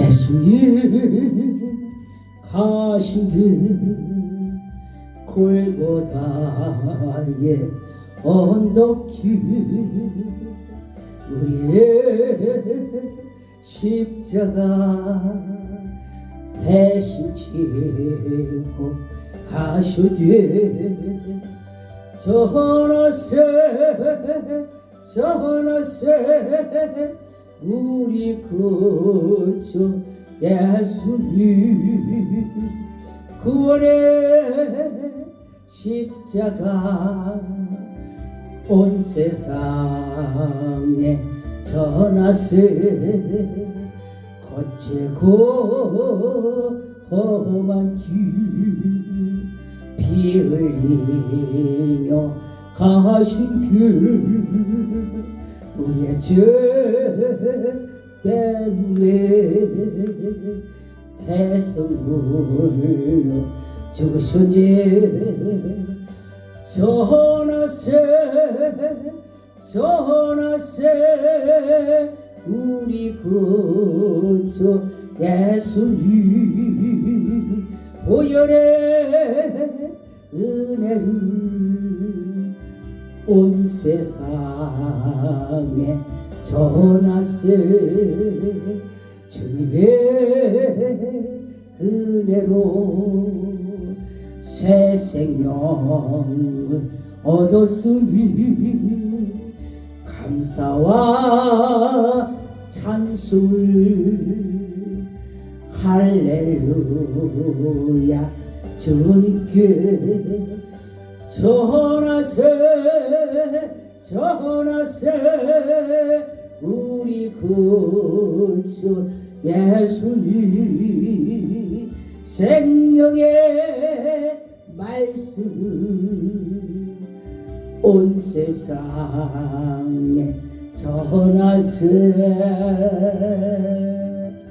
예수님 가신 길 골고다의 언덕길 우리의 십자가 대신 지고 가시되 전하세 전하세 우리 그저 예수님. 구원의 십자가 온 세상에 전하세 거칠고 험한 길피 흘리며 가신 길 우리의 죄 때문에 대성물로 죽으셨니 전하세 전하세 우리 그저 예수님 보혈의 은혜를 온 세상 에 전하세 주님의 은혜로 새 생명을 얻었으니 감사와 찬송을 할렐루야 주님께 전하세 전하세 우리 그저 예수님 생명의 말씀 온 세상에 전하세